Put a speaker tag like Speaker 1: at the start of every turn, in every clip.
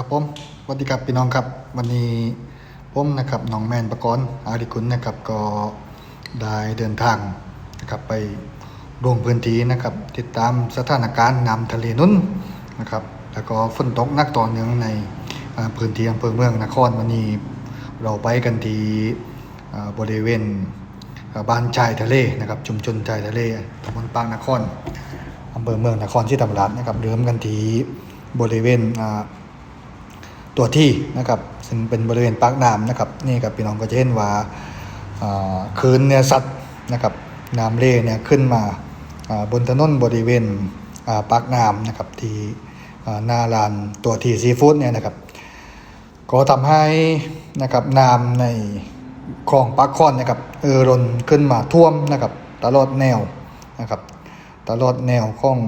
Speaker 1: ครับผมสวัสดีครับพี่น้องครับ วันนี้ผมนะครับน้องแมนประกรณ์อาริกุลนะครับก็ได้เดินทางนะครับไปลงพื้นที่นะครับ ติดตามสถานการณ์น้ำทะเลนุ้นนะครับ แล้วก็ฝนตกหนักต่อเนื่องในพื้นที่อำเภอเมืองนครวันนี้เราไปกันที่บริเวณบ้านชายทะเลนะครับชุมชนชายทะเลตำบลปางนครอำเภอเมืองนครศรีธรรมราชนะครับเริ่มกันที่บริเวณอ่า ตัวที่นะครับซึ่งเป็นบริเวณปากน้ำนะครับนี่กับพี่น้องก็จะเห็นว่าคืนเนี่ยสัตว์นะครับน้ำเล่เนี่ยขึ้นมาบนถนนบริเวณปากน้ำนะครับที่หน้าลานตัวที่ซีฟู้ดเนี่ยนะครับก็ทำให้นะครับน้ำในคลองปากคอนนะครับเออรนขึ้นมาท่วมนะครับตลอดแนวนะครับตลอดแนวของ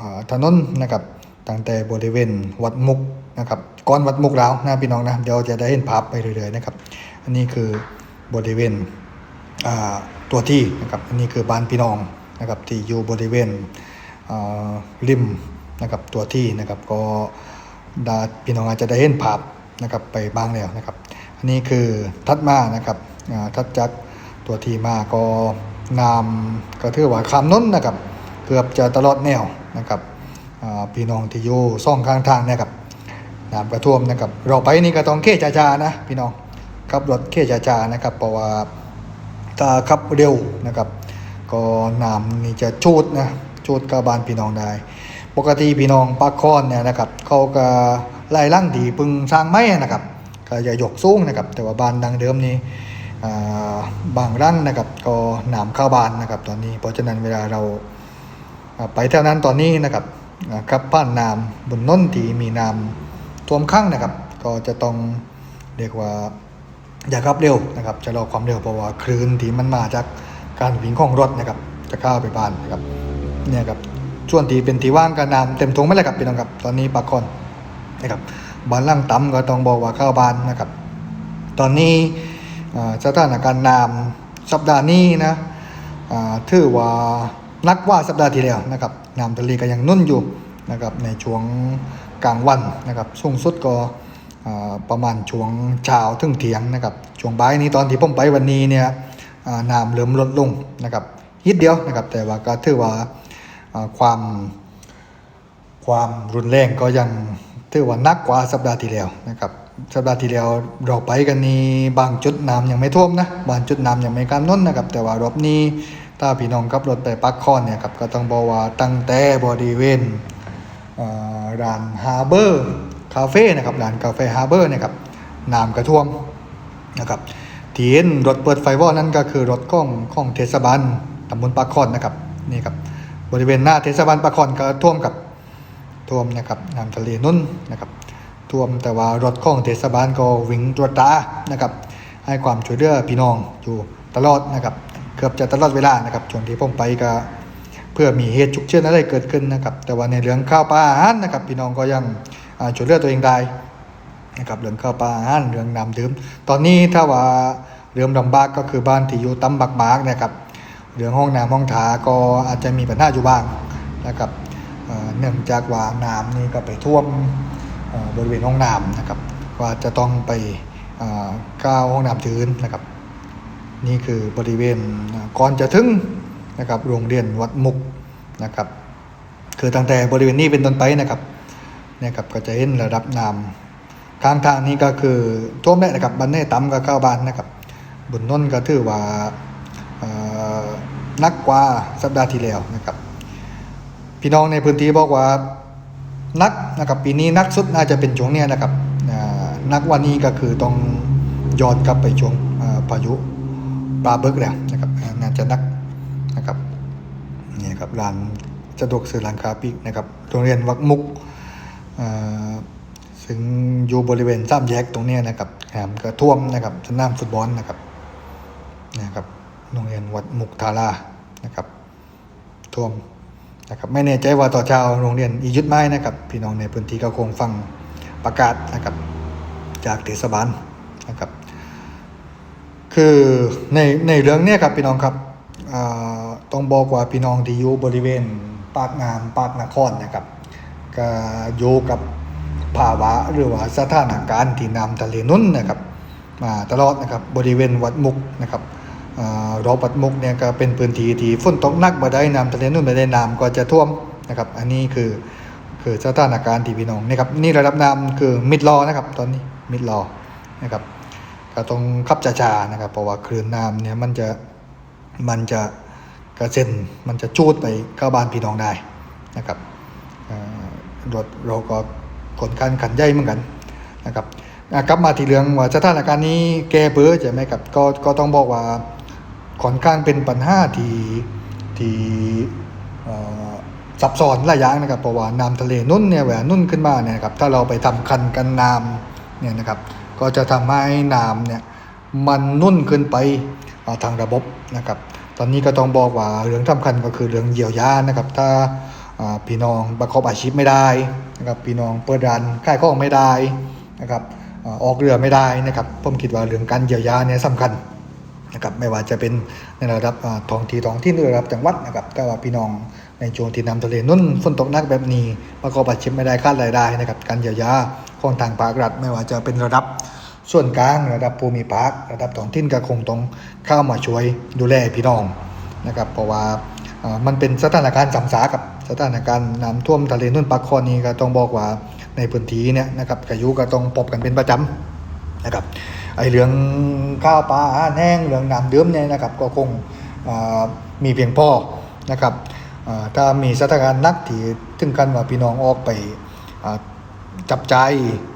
Speaker 1: อถนนนะครับตั้งแต่บริเวณวัดมุก นะครับก่อนวัดมุกแล้วนะพี่น้องนะเดี๋ยวจะได้เห็นภาพไปเรื่อยๆนะครับ อันนี้คือบริเวณตัวที่นะครับอันนี้คือบ้านพี่น้องนะครับที่อยู่บริเวณริมนะครับตัวที่นะครับก็ดาพี่น้องอาจจะได้เห็นภาพนะครับไปบ้างแล้วนะครับ อันนี้คือทัดมานะครับทัดจากตัวที่มาก็นำก็ถือว่าคำน้นนะครับ เกือบจะตลอดแนวนะครับพี่น้องที่อยู่ซ่องข้างทางนะครับ น้ำกระท่วมนะครับ เราไปนี่ก็ต้องเค้จาๆนะพี่น้องขับรถเค้จาๆนะครับ เพราะว่าถ้าขับเร็วนะครับ ก็น้ำนี่จะชูดนะชูดกับบ้านพี่น้องได้ ปกติพี่น้องปากคอนเนี่ยนะครับเขาก็ไล่ล่างดีปึงสร้างไม้นะครับก็จะยกสูงนะครับ แต่ว่าบานดังเดิมนี้อ่บางร่างนะครับ ก็หนามเข้าบานนะครับ ตอนนี้ เพราะฉะนั้นเวลาเราไปเท่านั้นตอนนี้นะครับครับผ่านน้ำบนน้นที่มีน้ำ ท่วมข้างนะครับ ก็จะต้องเรียกว่าอย่าขับเร็วนะครับจะรอความเร็วเพราะว่าคลื่นที่มันมาจากการวิ่งของรถนะครับ จะเข้าไปบ้านนะครับเนี่ยครับช่วงที่เป็นที่ว่างก็น้ำเต็มทงไม่เลยครับพี่น้องครับ ตอนนี้ปากคอนนะครับบ้านล่างต่ำก็ต้องบอกว่าเข้าบ้านนะครับ ตอนนี้สถานการณ์น้ำสัปดาห์นี้นะอ่าถือว่านักกว่าสัปดาห์ที่แล้วนะครับน้ำทะเลก็ยังนุ่นอยู่นะครับในช่วง กลางวันนะครับสูงสุดก็ประมาณช่วงเช้าถึงเที่ยงนะครับช่วงบ่ายนี้ตอนที่ผมไปวันนี้เนี่ยน้ำเริ่มลดลงนะครับนิดเดียวนะครับแต่ว่าก็ถือว่าความความรุนแรงก็ยังถือว่านักกว่าสัปดาห์ที่แล้วนะครับสัปดาห์ที่แล้วเราไปกันนี้บางจุดน้ำยังไม่ท่วมนะบางจุดน้ำยังไม่การน้นนะครับแต่ว่ารอบนี้ถ้าพี่น้องขับรถไปปักคอนเนี่ยครับก็ต้องบอกว่าตั้งแต่บริเวณเอ่อ ร้านฮาร์เบอร์คาเฟ่นะครับร้านกาแฟฮาร์เบอร์นี่ยครับน้ำกระท่วมนะครับที่เห็นรถเปิดไฟวอนั่นก็คือรถของของเทศบาลตำบลปักคอนนะครับนี่ครับบริเวณหน้าเทศบาลปักคอนก็ท่วมกับท่วมนะครับน้ำทะเลนุ่นนะครับท่วมแต่ว่ารถของเทศบาลก็วิ่งตรวจตานะครับให้ความช่วยเหลือพี่น้องอยู่ตลอดนะครับเกือบจะตลอดเวลานะครับช่วงที่ผมไปก็ เพื่อมีเหตุฉุกเฉินอะไรเกิดขึ้นนะครับ แต่ว่าในเรื่องข้าวปลาอาหารนะครับ พี่น้องก็ยังช่วยเหลือตัวเองได้นะครับเรื่องข้าวปลาอาหารเรื่องน้ำดื่มตอนนี้ถ้าว่าเรื่องลำบากก็คือบ้านที่อยู่ตำบักหมากนะครับเรื่องห้องน้ำห้องถาก็อาจจะมีปัญหาอยู่บ้างนะครับเนื่องจากว่าน้ำนี่ก็ไปท่วมบริเวณห้องน้ำนะครับว่าจะต้องไปก้าวห้องน้ำชื้นนะครับ นี่คือบริเวณก่อนจะถึง นะครับ โรงเรียนวัดมุกนะครับ คือตั้งแต่บริเวณนี้เป็นต้นไปนะครับเนี่ยครับก็จะเห็นระดับน้ำข้างทางนี้ก็คือท่วมได้นะครับบันเน่ต่ำก็เข้าบ้านนะครับบนน้นก็ถือว่านักกว่าสัปดาห์ที่แล้วนะครับ พี่น้องในพื้นที่บอกว่านักนะครับปีนี้นักสุดน่าจะเป็นช่วงเนี้ยนะครับนักวันนี้ก็คือต้องย้อนกลับไปช่วงพายุปลาเบิกแล้วนะครับน่าจะนัก นะครับร้านสะดวกซื้อร้านค้าปลีกนะครับโรงเรียนวักมุกซึ่งอยู่บริเวณสามแยกตรงนี้นะครับแหมก็ท่วมนะครับสนามฟุตบอลนะครับนะครับโรงเรียนวัดมุกทารานะครับท่วมนะครับไม่แน่ใจว่าต่อเช้าโรงเรียนอียุทธไม้นะครับ พี่น้องในพื้นที่ก็คงฟังประกาศนะครับจากเทศบาลนะครับ คือในในเรื่องเนี้ยครับพี่น้องครับ ต้องบอกว่าพี่น้องที่อยู่บริเวณปากน้ำปากนครนะครับก็อยู่กับภาวะหรือว่าสถานการณ์ที่น้ำทะเลนุ่นนะครับมาตลอดนะครับบริเวณวัดมุกนะครับรอบวัดมุกเนี่ยก็เป็นพื้นที่ที่ฝนตกหนักบ่ได้น้ำทะเลนุ่นบ่ได้น้ำก็จะท่วมนะครับ อันนี้คือคือสถานการณ์ที่พี่น้องนะครับนี่ระดับน้ำคือมิดรอนะครับ ตอนนี้มิดรอนะครับก็ต้องขับช้าๆนะครับ เพราะว่าคลื่นน้ำเนี่ยมันจะ มันจะกระเซ็นมันจะจูดไปเข้าบ้านพี่น้องได้นะครับรถเราก็ขนกันขันใหญ่เหมือนกันนะครับกลับมาที่เรื่องว่าสถานการณ์นี้แก้เบื่อใช่ไหมครับก็ก็ต้องบอกว่าค่อนข้างเป็นปัญหาที่ที่ซับซ้อนหลายอย่างนะครับเพราะว่าน้ำทะเลนุ่นเนี่ยแหวนนุ่นขึ้นมาเนี่ยครับถ้าเราไปทำคันกันน้ำเนี่ยนะครับก็จะทำให้น้ำเนี่ยมันนุ่นขึ้นไปทางระบบนะครับ ตอนนี้ก็ต้องบอกว่าเรื่องสำคัญก็คือเรื่องเยียวยานะครับ ถ้าพี่น้องประกอบอาชีพไม่ได้นะครับพี่น้องเปิดร้านขายของไม่ได้นะครับออกเรือไม่ได้นะครับผมคิดว่าเรื่องการเยียวยาเนี่ยสำคัญนะครับไม่ว่าจะเป็นในระดับท้องที่ท้องที่หรือระดับจังหวัดนะครับก็ว่าพี่น้องในช่วงที่น้ำทะเลนุ่นฝนตกหนักแบบนี้ประกอบอาชีพไม่ได้คาดรายได้นะครับการเยียวยาของทางภาครัฐไม่ว่าจะเป็นระดับ ส่วนกลางระดับภูมิภาคระดับท้องถิ่นก็คงต้องเข้ามาช่วยดูแลพี่น้องนะครับเพราะว่ามันเป็นสถานการณ์สำสากับสถานการณ์น้ำท่วมทะเลนุ่นปากคอนี้ก็ต้องบอกว่าในพื้นที่เนี่ยนะครับกายุก็ต้องพบกันเป็นประจำนะครับไอเรื่องข้าวปลาอาหารแห้งเรื่องน้ำดื่มเนี่ยนะครับก็คงมีเพียงพอนะครับถ้ามีสถานการณ์นักที่ถึงกันว่าพี่น้องออกไปจับใจาย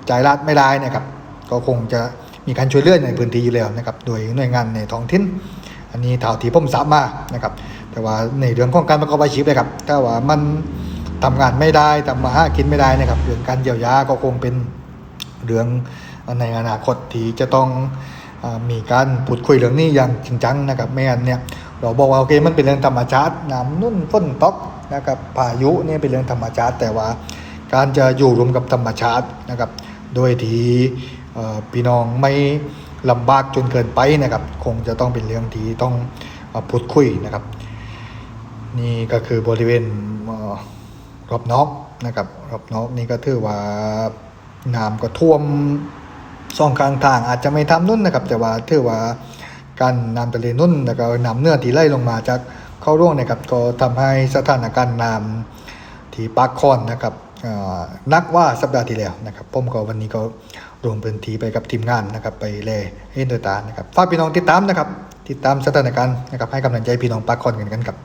Speaker 1: จ่ายรัดไม่ได้นะครับ ก็คงจะมีการช่วยเหลือในพื้นที่อยู่แล้วนะครับ โดยหน่วยงานในท้องถิ่น อันนี้เท่าที่ผมทราบมานะครับ แต่ว่าในเรื่องของการประกอบอาชีพเลยครับ ถ้าว่ามันทำงานไม่ได้ทำมาหากินไม่ได้นะครับ เรื่องการเยียวยาก็คงเป็นเรื่องในอนาคตที่จะต้องมีการพูดคุยเรื่องนี้อย่างจริงจังนะครับ ไม่งั้นเนี่ยเราบอกว่าโอเคมันเป็นเรื่องธรรมชาติน้ำนุ่นฝนตกนะครับพายุเนี่ยเป็นเรื่องธรรมชาติ แต่ว่าการจะอยู่รวมกับธรรมชาตินะครับ โดยที่ พี่น้องไม่ลำบากจนเกินไปนะครับ คงจะต้องเป็นเรื่องที่ต้องพูดคุยนะครับ นี่ก็คือบริเวณรอบนอกนะครับรอบนอกนี่ก็ถือว่าน้ำก็ท่วมสองข้างทางอาจจะไม่ทำนุ่นนะครับ แต่ว่าถือว่าการน้ำทะเลนุ่นแล้วก็น้ำเนื้อที่ไหลลงมาจากเข้าร่วงนะครับ ก็ทำให้สถานการณ์น้ำที่ปากคอนนะครับนักว่าสัปดาห์ที่แล้วนะครับผมก็วันนี้ก็ รวมพื้นที่ไปกับทีมงานนะครับไปแลเอ็นตัวตานะครับฝากพี่น้องติดตามนะครับติดตามสถานการณ์นะครับให้กำลังใจพี่น้องปากคอนกันกันครับ